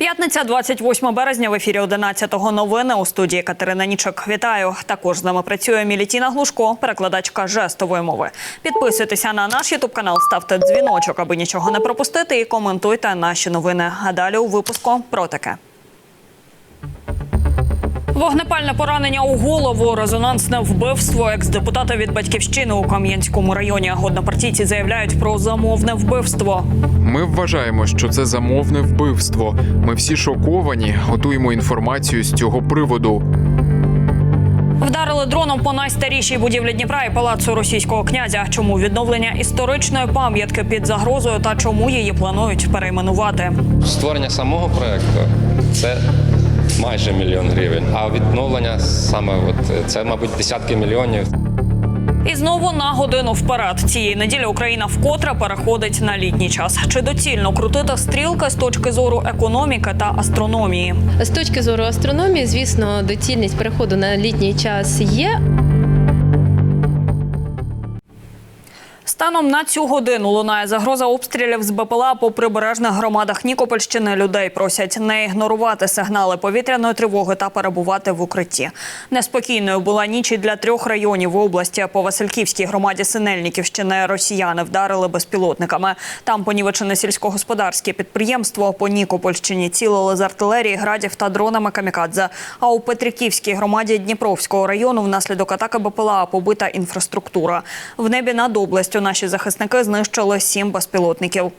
П'ятниця, 28 березня. В ефірі 11-го новини у студії Катерина Нічок. Вітаю. Також з нами працює Мілітіна Глушко, перекладачка жестової мови. Підписуйтеся на наш ютуб канал, ставте дзвіночок, аби нічого не пропустити, і коментуйте наші новини. А далі у випуску про таке. Вогнепальне поранення у голову, резонансне вбивство екс-депутата від батьківщини у Кам'янському районі. Однопартійці заявляють про замовне вбивство. Ми вважаємо, що це замовне вбивство. Ми всі шоковані, готуємо інформацію з цього приводу. Вдарили дроном по найстарішій будівлі Дніпра і палацу російського князя. Чому відновлення історичної пам'ятки під загрозою та чому її планують перейменувати? Створення самого проекту це майже мільйон гривень. А відновлення саме от це, мабуть, десятки мільйонів. І знову на годину вперед цієї неділі Україна вкотре переходить на літній час. Чи доцільно крутити стрілки з точки зору економіки та астрономії? З точки зору астрономії, звісно, доцільність переходу на літній час є. Станом на цю годину лунає загроза обстрілів з БПЛА по прибережних громадах Нікопольщини. Людей просять не ігнорувати сигнали повітряної тривоги та перебувати в укритті. Неспокійною була ніч і для трьох районів області. По Васильківській громаді Синельниківщини росіяни вдарили безпілотниками. Там понівечене сільськогосподарське підприємство. По Нікопольщині цілили з артилерії, градів та дронами камікадзе. А у Петриківській громаді Дніпровського району внаслідок атаки БПЛА побита інфраструктура. В небі над областю наші захисники знищили сім безпілотників.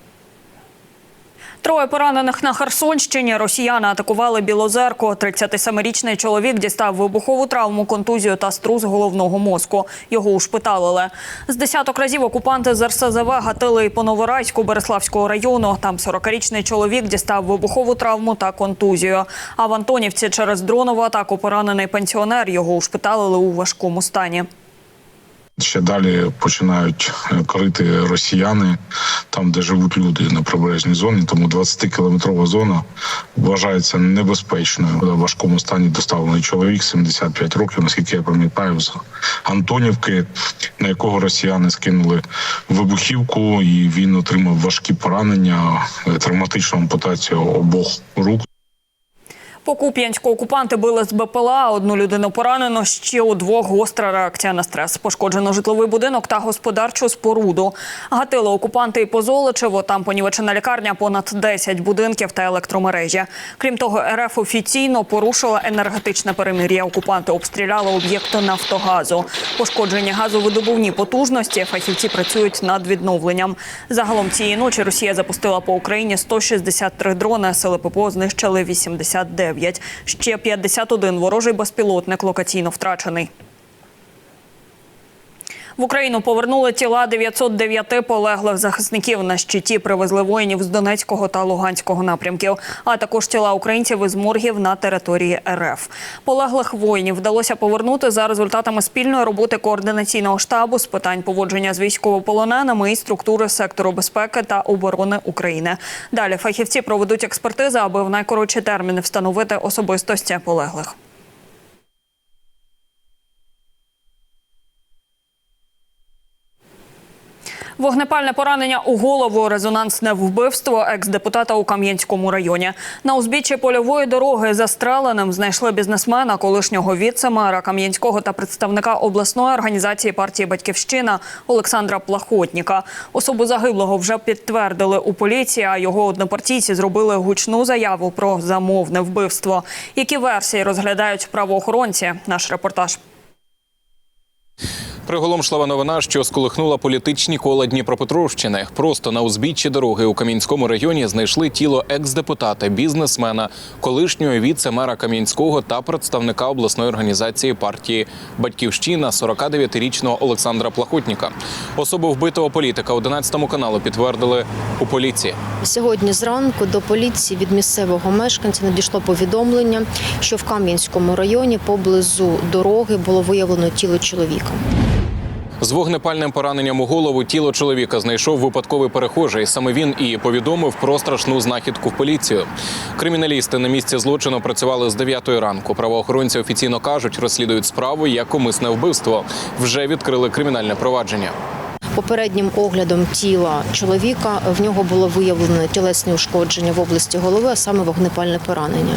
Троє поранених на Херсонщині. Росіяни атакували Білозерку. 37-річний чоловік дістав вибухову травму, контузію та струс головного мозку. Його ушпиталили. З десяток разів окупанти з РСЗВ гатили і по Новорайську Береславського району. Там 40-річний чоловік дістав вибухову травму та контузію. А в Антонівці через дронову атаку поранений пенсіонер. Його ушпиталили у важкому стані. Ще далі починають е, корити росіяни там, де живуть люди на прибережній зоні. Тому 20-кілометрова зона вважається небезпечною. В важкому стані доставлений чоловік 75 років, наскільки я пам'ятаю, з Антонівки, на якого росіяни скинули вибухівку, і він отримав важкі поранення, е, травматичну ампутацію обох рук. По Куп'янську окупанти били з БПЛА. Одну людину поранено. Ще у двох гостра реакція на стрес. Пошкоджено житловий будинок та господарчу споруду. Гатили окупанти і по Золочево. Там понівечена лікарня, понад 10 будинків та електромережі. Крім того, РФ офіційно порушила енергетичне перемир'я. Окупанти обстріляли об'єкти Нафтогазу. Пошкоджені газовидобувні потужності. Фахівці працюють над відновленням. Загалом цієї ночі Росія запустила по Україні 163 дрони. Сили ППО знищили 89. Ще 51 ворожий безпілотник локаційно втрачений. В Україну повернули тіла 909 полеглих захисників на щиті. Привезли воїнів з Донецького та Луганського напрямків, а також тіла українців із моргів на території РФ. Полеглих воїнів вдалося повернути за результатами спільної роботи координаційного штабу з питань поводження з військовополоненими і структури сектору безпеки та оборони України. Далі фахівці проведуть експертизи, аби в найкоротші терміни встановити особистості полеглих. Вогнепальне поранення у голову, резонансне вбивство екс-депутата у Кам'янському районі. На узбіччі польової дороги застреленим знайшли бізнесмена, колишнього віце-мера Кам'янського та представника обласної організації партії Батьківщина Олександра Плахотніка. Особу загиблого вже підтвердили у поліції, а його однопартійці зробили гучну заяву про замовне вбивство. Які версії розглядають правоохоронці? Наш репортаж. Приголомшлива новина, що сколихнула політичні кола Дніпропетровщини. Просто на узбіччі дороги у Кам'янському районі знайшли тіло екс-депутата, бізнесмена, колишнього віце-мера Кам'янського та представника обласної організації партії Батьківщина 49-річного Олександра Плахотніка. Особу вбитого політика 11 каналу підтвердили у поліції. Сьогодні зранку до поліції від місцевого мешканця надійшло повідомлення, що в Кам'янському районі поблизу дороги було виявлено тіло чоловіка. З вогнепальним пораненням у голову тіло чоловіка знайшов випадковий перехожий. Саме він і повідомив про страшну знахідку в поліцію. Криміналісти на місці злочину працювали з 9 ранку. Правоохоронці офіційно кажуть, розслідують справу як умисне вбивство. Вже відкрили кримінальне провадження. Попереднім оглядом тіла чоловіка в нього було виявлено тілесні ушкодження в області голови, а саме вогнепальне поранення.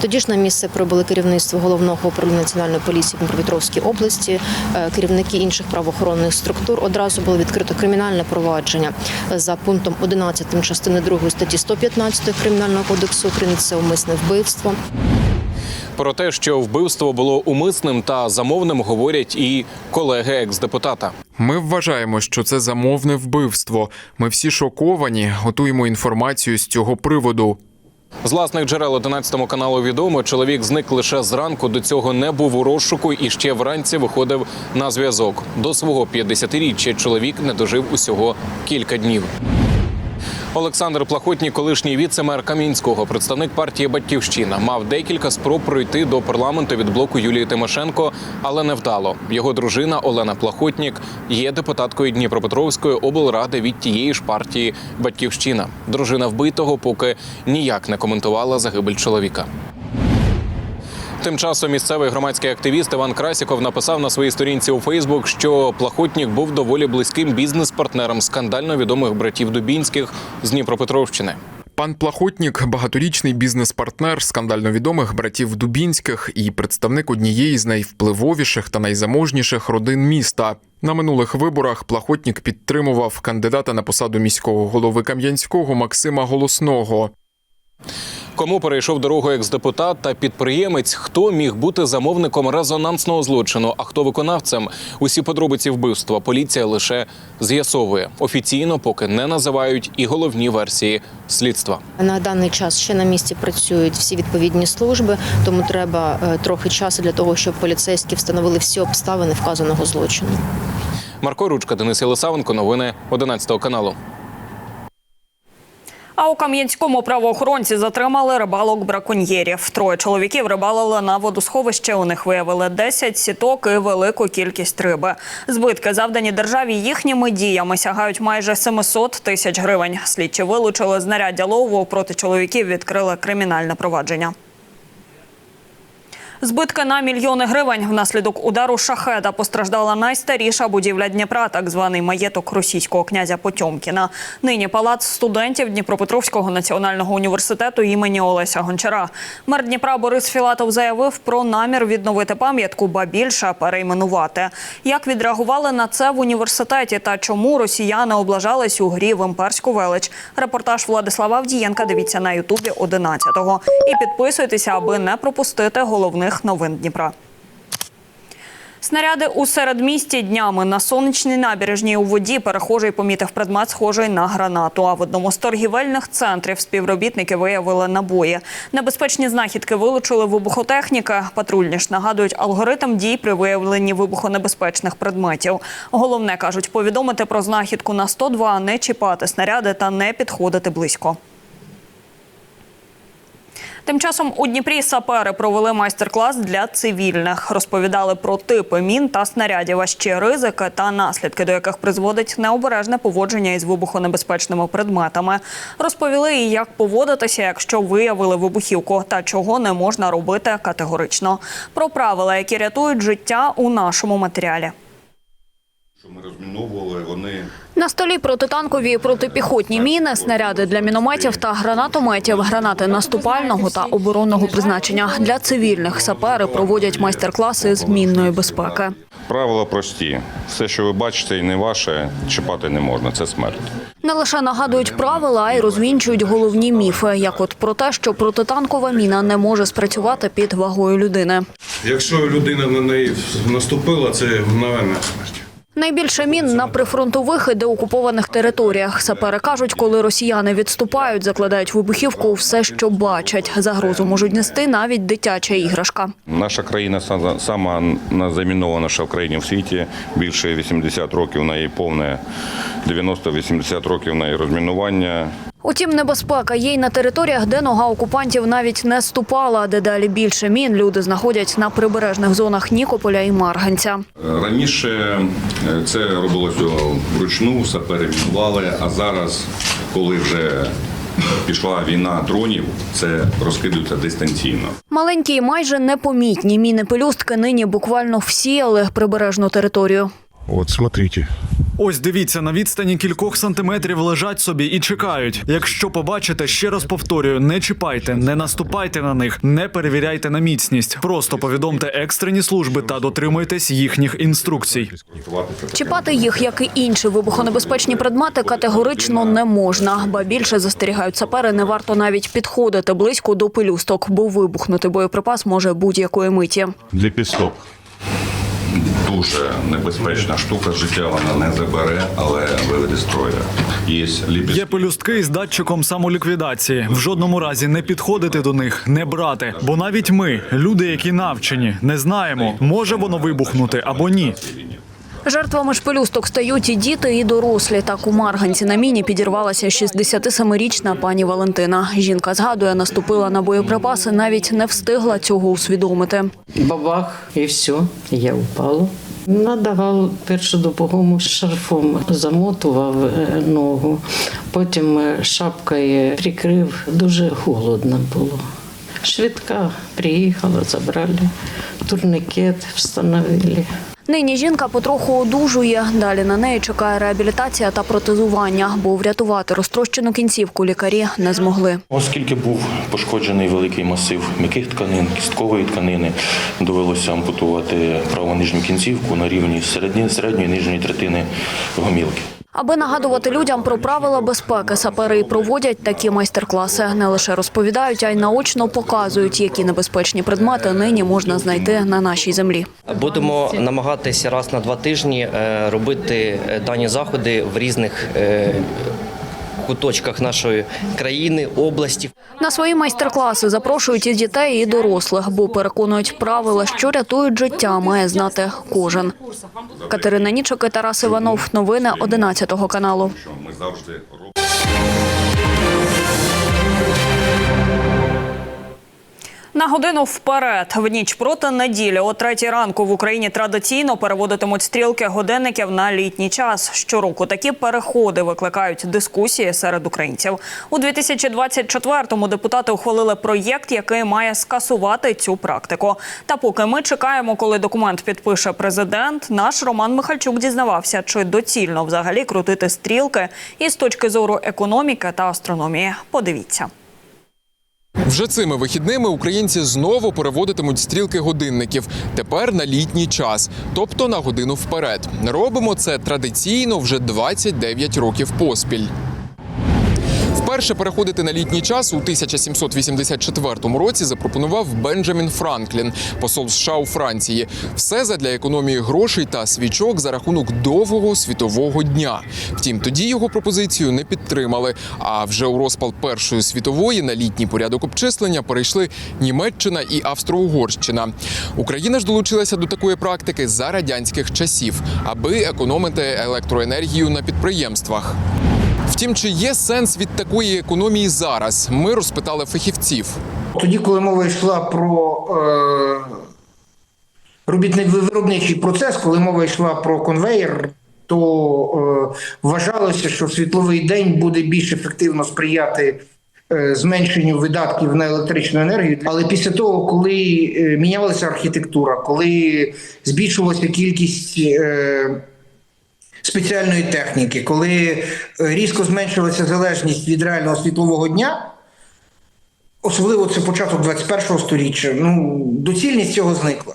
Тоді ж на місце прибули керівництво головного управління національної поліції в Дніпропетровській області, е, керівники інших правоохоронних структур. Одразу було відкрито кримінальне провадження за пунктом 11 частини 2 статті 115 кримінального кодексу України. Це умисне вбивство. Про те, що вбивство було умисним та замовним, говорять і колеги екс-депутата. Ми вважаємо, що це замовне вбивство. Ми всі шоковані, готуємо інформацію з цього приводу. З власних джерел 11 каналу відомо, чоловік зник лише зранку. До цього не був у розшуку і ще вранці виходив на зв'язок. До свого 50-річчя чоловік не дожив усього кілька днів. Олександр Плахотній, колишній віце-мер Кам'янського, представник партії Батьківщина, мав декілька спроб пройти до парламенту від блоку Юлії Тимошенко, але не вдало. Його дружина Олена Плахотнік є депутаткою Дніпропетровської облради від тієї ж партії Батьківщина. Дружина вбитого поки ніяк не коментувала загибель чоловіка. Тим часом місцевий громадський активіст Іван Красіков написав на своїй сторінці у Фейсбук, що Плахотнік був доволі близьким бізнес-партнером скандально відомих братів Дубінських з Дніпропетровщини. Пан Плахотнік багаторічний бізнес-партнер скандально відомих братів Дубінських і представник однієї з найвпливовіших та найзаможніших родин міста. На минулих виборах Плахотнік підтримував кандидата на посаду міського голови Кам'янського Максима Голосного. Кому перейшов дорогу екс-депутат та підприємець, хто міг бути замовником резонансного злочину, а хто виконавцем? Усі подробиці вбивства поліція лише з'ясовує. Офіційно поки не називають і головні версії слідства. На даний час ще на місці працюють всі відповідні служби, тому треба е, трохи часу для того, щоб поліцейські встановили всі обставини вказаного злочину. Марко Ручка, Денис Єлисавенко, новини 11 каналу. А у Кам'янському правоохоронці затримали рибалок браконьєрів. Троє чоловіків рибалили на водосховище. У них виявили 10 сіток і велику кількість риби. Збитки, завдані державі їхніми діями, сягають майже 700 тисяч гривень. Слідчі вилучили знаряддя лову. Проти чоловіків відкрили кримінальне провадження. Збитки на мільйони гривень внаслідок удару шахеда постраждала найстаріша будівля Дніпра, так званий маєток російського князя Потьомкіна. Нині палац студентів Дніпропетровського національного університету імені Олеся Гончара. Мер Дніпра Борис Філатов заявив про намір відновити пам'ятку, ба більше перейменувати. Як відреагували на це в університеті та чому росіяни облажались у грі в імперську велич? Репортаж Владислава Авдієнка дивіться на Ютубі 11-го. І підписуйтеся, аби не пропустити головних новин Дніпра. Снаряди у середмісті днями на сонячній набережній у воді перехожий помітив предмет, схожий на гранату. А в одному з торгівельних центрів співробітники виявили набої. Небезпечні знахідки вилучили вибухотехніки. Патрульні ж нагадують алгоритм дій при виявленні вибухонебезпечних предметів. Головне кажуть, повідомити про знахідку на 102, не чіпати снаряди та не підходити близько. Тим часом у Дніпрі сапери провели майстер-клас для цивільних. Розповідали про типи мін та снарядів, а ще ризики та наслідки, до яких призводить необережне поводження із вибухонебезпечними предметами. Розповіли і як поводитися, якщо виявили вибухівку, та чого не можна робити категорично. Про правила, які рятують життя у нашому матеріалі. Що ми розміновували, вони На столі протитанкові і протипіхотні міни, снаряди для мінометів та гранатометів, гранати наступального та оборонного призначення. Для цивільних сапери проводять майстер-класи з мінної безпеки. правила прості. Все, що ви бачите, і не ваше, чіпати не можна. Це смерть. Не лише нагадують правила, а й розвінчують головні міфи, як от про те, що протитанкова міна не може спрацювати під вагою людини. Якщо людина на неї наступила, це мгновенна смерть. Найбільше мін на прифронтових і деокупованих територіях. Сапери кажуть, коли росіяни відступають, закладають вибухівку все, що бачать. Загрозу можуть нести навіть дитяча іграшка. Наша країна са- сама замінованіша в країні в світі. Більше 80 років на її повне, 90-80 років на її розмінування. Утім, небезпека є й на територіях, де нога окупантів навіть не ступала. Дедалі більше мін люди знаходять на прибережних зонах Нікополя і Марганця. Раніше е, це робилося вручну, сапери мінували, а зараз, коли вже пішла війна дронів, це розкидується дистанційно. Маленькі і майже непомітні міни пелюстки нині буквально всіяли прибережну територію. Вот смотрите, Ось дивіться, на відстані кількох сантиметрів лежать собі і чекають. Якщо побачите, ще раз повторюю, не чіпайте, не наступайте на них, не перевіряйте на міцність. Просто повідомте екстрені служби та дотримуйтесь їхніх інструкцій. Чіпати їх, як і інші вибухонебезпечні предмети, категорично не можна. Ба більше застерігають сапери, не варто навіть підходити близько до пелюсток, бо вибухнути боєприпас може будь-якої миті. Ліпісток. Дуже небезпечна штука, життя вона не забере, але виведе з строя. Є ліпісток. Є пелюстки з датчиком самоліквідації. В жодному разі не підходити до них, не брати. Бо навіть ми, люди, які навчені, не знаємо, може воно вибухнути або ні. Жертвами шпилюсток стають і діти, і дорослі. Так у Марганці на міні підірвалася 67-річна пані Валентина. Жінка згадує, наступила на боєприпаси, навіть не встигла цього усвідомити. Бабах, і все, я упала. Надавав першу допомогу шарфом, замотував е, ногу, потім е, шапкою прикрив. Дуже холодно було. Швидка приїхала, забрали, турникет встановили. Нині жінка потроху одужує. Далі на неї чекає реабілітація та протезування, бо врятувати розтрощену кінцівку лікарі не змогли. Оскільки був пошкоджений великий масив м'яких тканин, кісткової тканини, довелося ампутувати праву нижню кінцівку на рівні середньої, середньої нижньої третини гомілки. Аби нагадувати людям про правила безпеки, сапери проводять такі майстер-класи. Не лише розповідають, а й наочно показують, які небезпечні предмети нині можна знайти на нашій землі. Будемо намагатися раз на два тижні е, робити е, дані заходи в різних е, куточках нашої країни, області. На свої майстер-класи запрошують і дітей, і дорослих, бо переконують правила, що рятують життя, має знати кожен. Катерина Нічок і Тарас Іванов. Новини 11 каналу. На годину вперед в ніч проти неділі о третій ранку в Україні традиційно переводитимуть стрілки годинників на літній час. Щороку такі переходи викликають дискусії серед українців. У 2024-му депутати ухвалили проєкт, який має скасувати цю практику. Та поки ми чекаємо, коли документ підпише президент, наш Роман Михальчук дізнавався, чи доцільно взагалі крутити стрілки із точки зору економіки та астрономії. Подивіться. Вже цими вихідними українці знову переводитимуть стрілки годинників. Тепер на літній час, тобто на годину вперед. Робимо це традиційно вже 29 років поспіль. Вперше переходити на літній час у 1784 році запропонував Бенджамін Франклін, посол США у Франції. Все задля економії грошей та свічок за рахунок довгого світового дня. Втім, тоді його пропозицію не підтримали. А вже у розпал Першої світової на літній порядок обчислення перейшли Німеччина і Австро-Угорщина. Україна ж долучилася до такої практики за радянських часів, аби економити електроенергію на підприємствах. Втім, чи є сенс від такої економії зараз? Ми розпитали фахівців. Тоді, коли мова йшла про е, робітник виробничий процес, коли мова йшла про конвейер, то е, вважалося, що світловий день буде більш ефективно сприяти е, зменшенню видатків на електричну енергію. Але після того, коли е, мінялася архітектура, коли збільшувалася кількість е, спеціальної техніки, коли е, різко зменшилася залежність від реального світлового дня. Особливо це початок 21-го сторіччя. Ну доцільність цього зникла.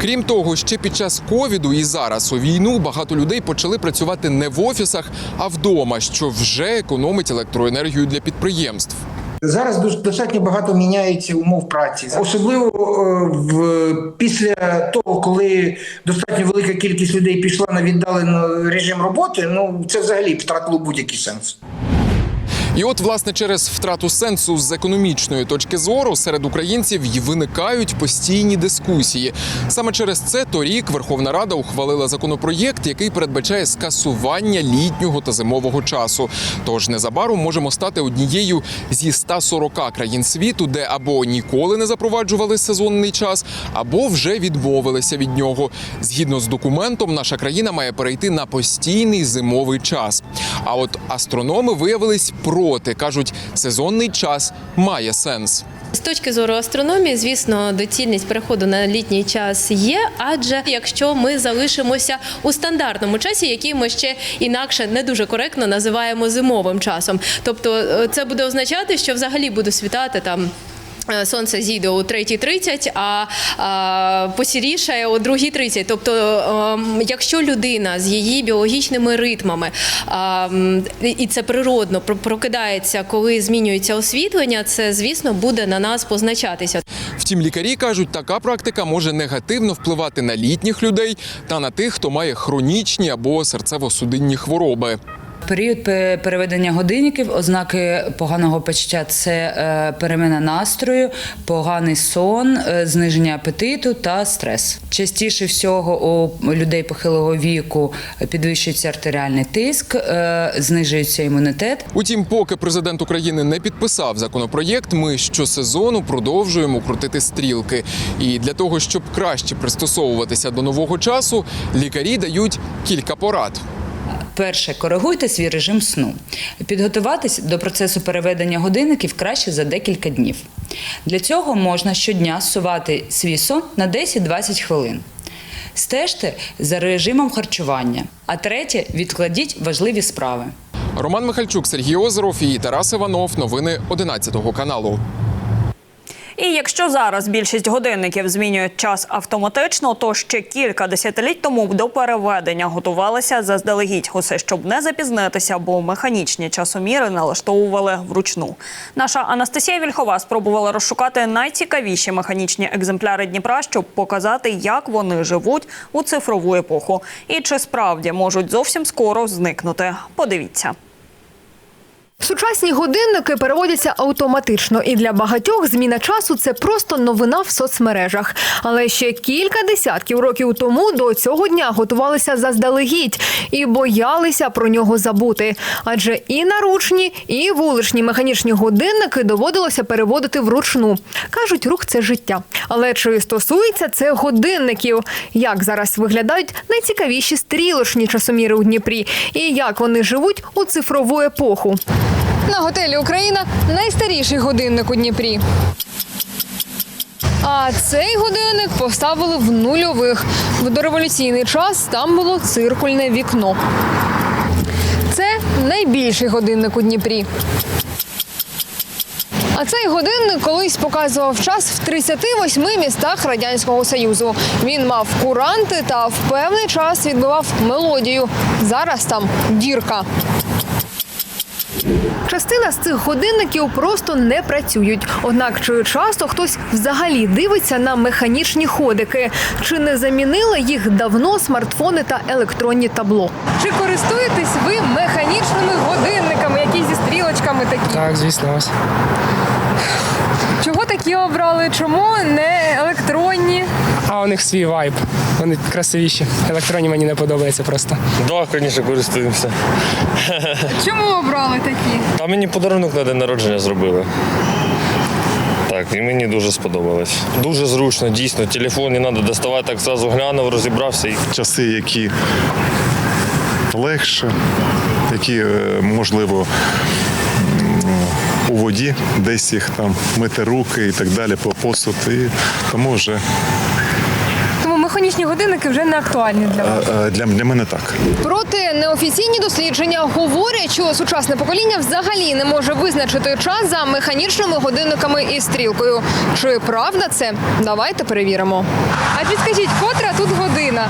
Крім того, ще під час ковіду і зараз у війну багато людей почали працювати не в офісах, а вдома, що вже економить електроенергію для підприємств. Зараз дос- достатньо багато міняється умов праці, особливо е, в після того, коли достатньо велика кількість людей пішла на віддалений режим роботи. Ну це взагалі втратило будь-який сенс. І от, власне, через втрату сенсу з економічної точки зору серед українців й виникають постійні дискусії. Саме через це торік Верховна Рада ухвалила законопроєкт, який передбачає скасування літнього та зимового часу. Тож незабаром можемо стати однією зі 140 країн світу, де або ніколи не запроваджували сезонний час, або вже відмовилися від нього. Згідно з документом, наша країна має перейти на постійний зимовий час. А от астрономи виявились проти. кажуть, сезонний час має сенс. З точки зору астрономії, звісно, доцільність переходу на літній час є, адже якщо ми залишимося у стандартному часі, який ми ще інакше не дуже коректно називаємо зимовим часом. Тобто е, це буде означати, що взагалі буде світати там. Е, Сонце зійде о 3.30, а, а посірішає о 2.30. Тобто, ем, якщо людина з її біологічними ритмами, а, і це природно прокидається, коли змінюється освітлення, це звісно буде на нас позначатися. Втім, лікарі кажуть, така практика може негативно впливати на літніх людей та на тих, хто має хронічні або серцево-судинні хвороби. Період переведення годинників, ознаки поганого почуття це е, перемена настрою, поганий сон, е, зниження апетиту та стрес. Частіше всього у людей похилого віку підвищується артеріальний тиск, е, знижується імунітет. Утім, поки президент України не підписав законопроєкт, ми щосезону продовжуємо крутити стрілки. І для того, щоб краще пристосовуватися до нового часу, лікарі дають кілька порад. Перше, коригуйте свій режим сну. Підготуватись до процесу переведення годинників краще за декілька днів. Для цього можна щодня сувати свій сон на 10-20 хвилин. Стежте за режимом харчування. А третє, відкладіть важливі справи. Роман Михальчук, Сергій Озеров і Тарас Іванов. Новини 11 каналу. І якщо зараз більшість годинників змінюють час автоматично, то ще кілька десятиліть тому до переведення готувалися заздалегідь усе, щоб не запізнитися, бо механічні часоміри налаштовували вручну. Наша Анастасія Вільхова спробувала розшукати найцікавіші механічні екземпляри Дніпра, щоб показати, як вони живуть у цифрову епоху, і чи справді можуть зовсім скоро зникнути. Подивіться. Сучасні годинники переводяться автоматично, і для багатьох зміна часу це просто новина в соцмережах. Але ще кілька десятків років тому до цього дня готувалися заздалегідь і боялися про нього забути. Адже і наручні, і вуличні механічні годинники доводилося переводити вручну. кажуть, рух це життя. Але чи стосується це годинників? Як зараз виглядають найцікавіші стрілочні часоміри у Дніпрі, і як вони живуть у цифрову епоху? На готелі Україна найстаріший годинник у Дніпрі. А цей годинник поставили в нульових. В дореволюційний час там було циркульне вікно. Це найбільший годинник у Дніпрі. А цей годинник колись показував час в 38 містах Радянського Союзу. Він мав куранти та в певний час відбивав мелодію. Зараз там дірка. Частина з цих годинників просто не працюють. Однак чи часто хтось взагалі дивиться на механічні ходики? Чи не замінили їх давно смартфони та електронні табло? Чи користуєтесь ви механічними годинниками, які зі стрілочками такі? Так, звісно, ось. Чого такі обрали? Чому не електронні? А у них свій вайб. Вони красивіші. Електронні мені не подобається просто. Так, звісно, користуємося. Чому обрали такі? А мені подарунок на день народження зробили. Так, і мені дуже сподобалось. Дуже зручно, дійсно. Телефон не треба доставати, так зразу глянув, розібрався. Часи, які легше, які е, можливо у воді, десь їх там мити руки і так далі, по посуд. І тому вже Тому механічні годинники вже не актуальні для вас. е, е, для, для мене так. Проте неофіційні дослідження говорять, що сучасне покоління взагалі не може визначити час за механічними годинниками і стрілкою. Чи правда це? Давайте перевіримо. А підскажіть, котра тут година?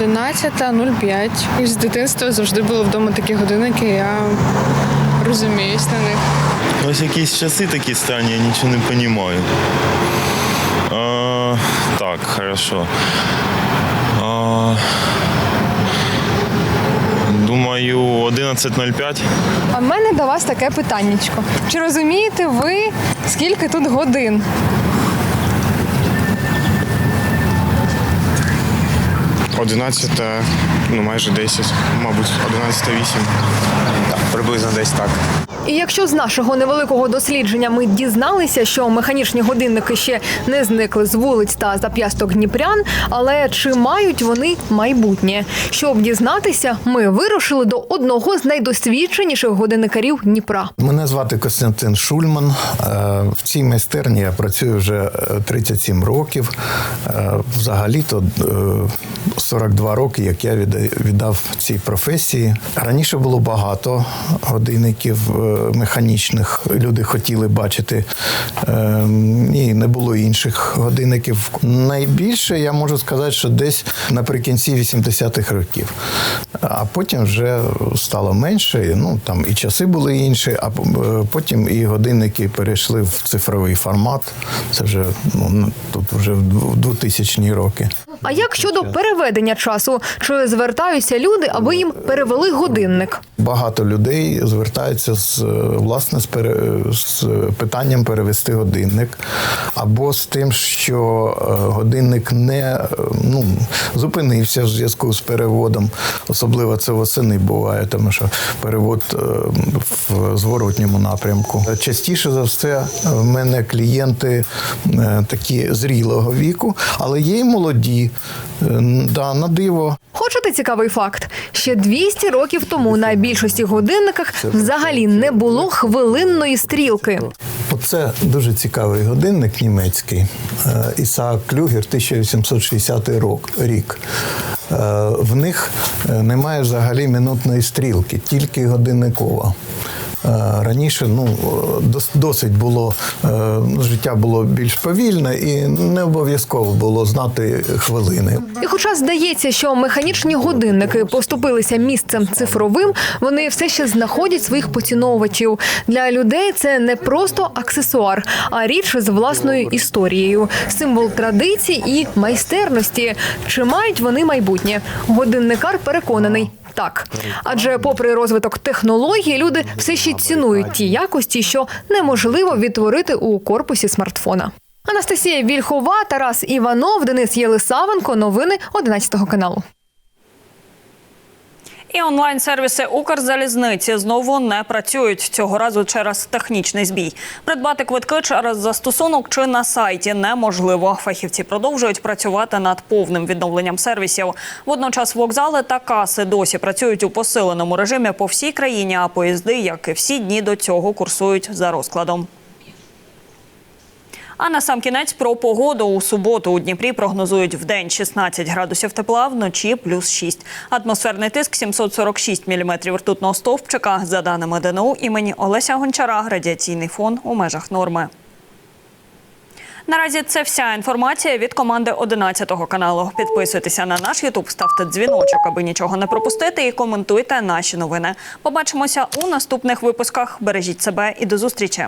11.05. З дитинства завжди були вдома такі годинники, я розуміюсь на них. Ось якісь часи такі странні, я нічого не розумію. А, так, хорошо. А, думаю, 11.05. А в мене до вас таке питаннячко. Чи розумієте ви, скільки тут годин? Одинадцята, ну майже 10, мабуть, 11.08. Приблизно десь так. І якщо з нашого невеликого дослідження ми дізналися, що механічні годинники ще не зникли з вулиць та зап'ясток дніпрян, але чи мають вони майбутнє? Щоб дізнатися, ми вирушили до одного з найдосвідченіших годинникарів Дніпра. Мене звати Костянтин Шульман. Е, В цій майстерні я працюю вже е, 37 років. Е, Взагалі-то е, 42 роки, як я віддав цій професії. Раніше було багато годинників е, механічних. Люди хотіли бачити. е, І не було інших годинників. Найбільше я можу сказати, що десь наприкінці 80-х років. А потім вже стало менше. Ну там і часи були інші, а е, потім і годинники перейшли в цифровий формат. Це вже ну тут вже в 2000-ні роки. А як щодо переведення часу? Чи звертаються люди, аби їм перевели годинник? Багато людей звертаються з е, власне з, пере, з питанням перевести годинник, або з тим, що е, годинник не е, ну, зупинився в зв'язку з переводом. Особливо це восени буває, тому що перевод е, в зворотньому напрямку. Частіше за все, в мене клієнти е, такі зрілого віку, але є й молоді. Е, Да, на диво. Хочете цікавий факт? Ще 200 років тому на більшості годинниках взагалі не було хвилинної стрілки. Оце дуже цікавий годинник німецький. Е, Ісаак Клюгер, 1860 рок- рік. Е, В них немає взагалі минутної стрілки, тільки годинникова. Е, Раніше ну, е, досить було е, ну, життя було більш повільне і не обов'язково було знати хвилини. І хоча здається, що механічні годинники поступилися місцем цифровим, вони все ще знаходять своїх поціновувачів. Для людей це не просто аксесуар, а річ з власною історією, символ традицій і майстерності. Чи мають вони майбутнє? Годинникар переконаний. Так, адже, попри розвиток технологій, люди все ще цінують ті якості, що неможливо відтворити у корпусі смартфона. Анастасія Вільхова, Тарас Іванов, Денис Єлисавенко. Новини 11 каналу. І онлайн-сервіси Укрзалізниці знову не працюють цього разу через технічний збій. Придбати квитки через застосунок чи на сайті неможливо. Фахівці продовжують працювати над повним відновленням сервісів. Водночас вокзали та каси досі працюють у посиленому режимі по всій країні, а поїзди, як і всі дні до цього, курсують за розкладом. А на сам кінець про погоду у суботу у Дніпрі прогнозують в день 16 градусів тепла, вночі плюс 6. Атмосферний тиск 746 міліметрів ртутного стовпчика. За даними ДНУ імені Олеся Гончара, радіаційний фон у межах норми. Наразі це вся інформація від команди 11 каналу. Підписуйтеся на наш Ютуб, ставте дзвіночок, аби нічого не пропустити, і коментуйте наші новини. Побачимося у наступних випусках. Бережіть себе і до зустрічі.